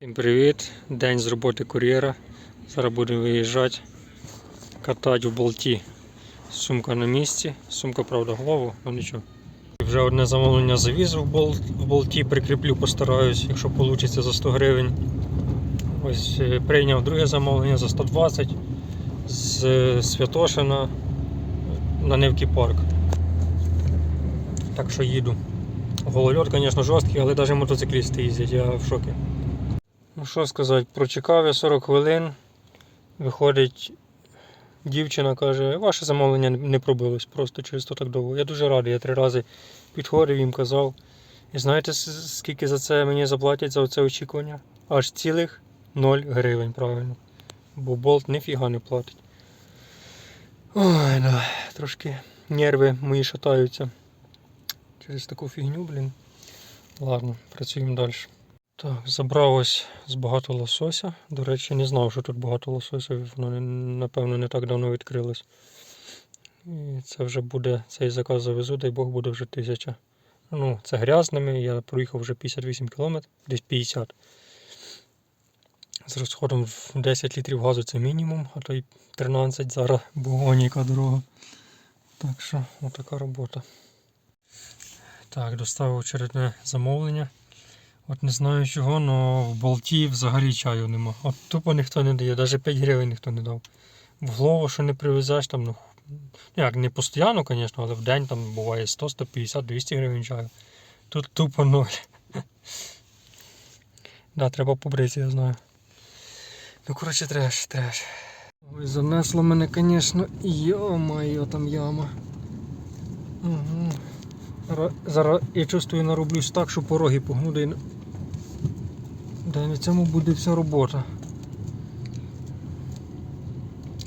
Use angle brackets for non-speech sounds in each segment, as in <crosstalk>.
Всім привіт! День з роботи кур'єра. Зараз будемо виїжджати, катати в болті. Сумка на місці. Сумка, правда, голову, але нічого. Вже одне замовлення завіз в, бол... в болті, прикріплю, постараюсь, якщо вийде за 100 гривень. Ось е, прийняв друге замовлення за 120 з е, Святошина на Невки парк. Так що їду. Голольот, звісно, жорсткий, але навіть мотоциклісти їздять, я в шокі. Ну що сказати, прочекав я 40 хвилин. Виходить, дівчина каже, ваше замовлення не пробилось, просто через то так довго. Я дуже радий, я три рази підходив їм казав. І знаєте, скільки за це мені заплатять за це очікування? Аж цілих 0 гривень, правильно. Бо болт ніфіга не платить. Ой, да, трошки нерви мої шатаються. Через таку фігню, блін. Ладно, працюємо далі. Так, забрав ось з багато лосося. До речі, не знав, що тут багато лосося, воно напевно не так давно відкрилось. І це вже буде, цей заказ завезу, дай Бог буде вже тисяча. Ну, це грязними, я проїхав вже 58 км, десь 50. З розходом в 10 літрів газу це мінімум, а то й 13 зараз, бо гоні яка дорога. Так що, отака робота. Так, доставив очередне замовлення. От не знаю чого, але в болті взагалі чаю нема. От тупо ніхто не дає, навіть 5 гривень ніхто не дав. В голову, що не привезеш, там, ну, ну, як не постійно, звісно, але в день там буває 100, 150, 200 гривень чаю. Тут тупо ноль. Да, треба побрити, я знаю. Ну, коротше, треш, треш. Ой, занесло мене, звісно, йо-моє, там яма. Угу. Ра- Зараз я чувствую нароблюсь так, що пороги погну, де, й на- цьому буде вся робота.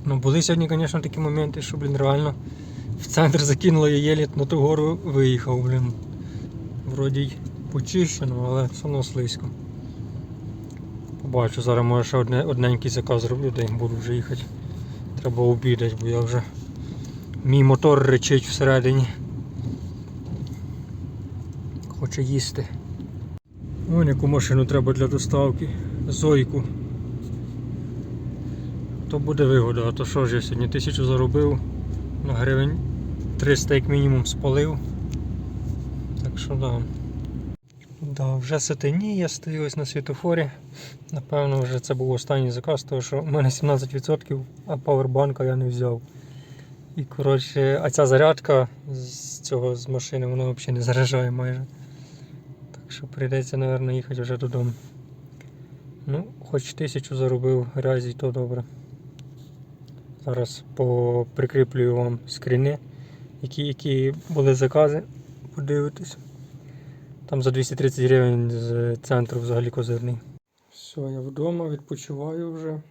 Ну, були сьогодні, звісно, такі моменти, що, блін, реально в центр закинуло я єлі на ту гору виїхав, блін. Вроді й почищено, але все одно слизько. Побачу, зараз може ще одне, одненький заказ зроблю, де буду вже їхати. Треба обідати, бо я вже. Мій мотор речить всередині. Хоче їсти. Вон яку машину треба для доставки. Зойку. То буде вигода, а то що ж я сьогодні тисячу заробив, на гривень 300 як мінімум спалив. Так що да. Да, вже сатині, я стою ось на світофорі. Напевно, вже це був останній заказ, тому що в мене 17%, а павербанка я не взяв. І коротше, а ця зарядка з цього з машини, вона взагалі не заряджає майже. Що прийдеться, мабуть, їхати вже додому. Ну, хоч тисячу заробив грязі, то добре. Зараз поприкріплюю вам скріни, які, які були закази. Подивитись. Там за 230 гривень з центру взагалі козирний. Все, я вдома відпочиваю вже.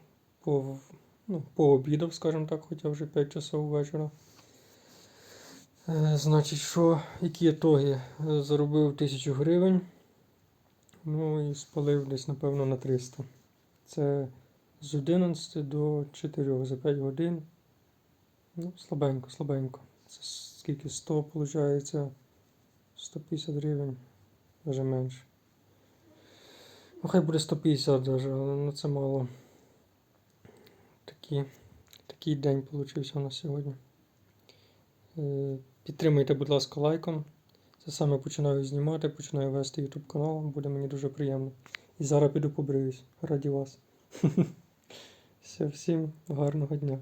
По, ну, пообідав, скажімо так, хоча вже 5 часов вечора. Е, Значить, що, які ітоги? Е, Заробив 1000 гривень. Ну і спалив десь, напевно, на 300. Це з 11 до 4 за 5 годин. Ну, слабенько, слабенько. Це скільки 100 виходить? 150 гривень, навіть менше. Ну, хай буде 150 даже, але ну, це мало. Такі, такий день получився у нас сьогодні. Е, Підтримуйте, будь ласка, лайком. Це саме починаю знімати, починаю вести YouTube канал, буде мені дуже приємно. І зараз піду побриюсь. Раді вас. <laughs> Все, всім гарного дня.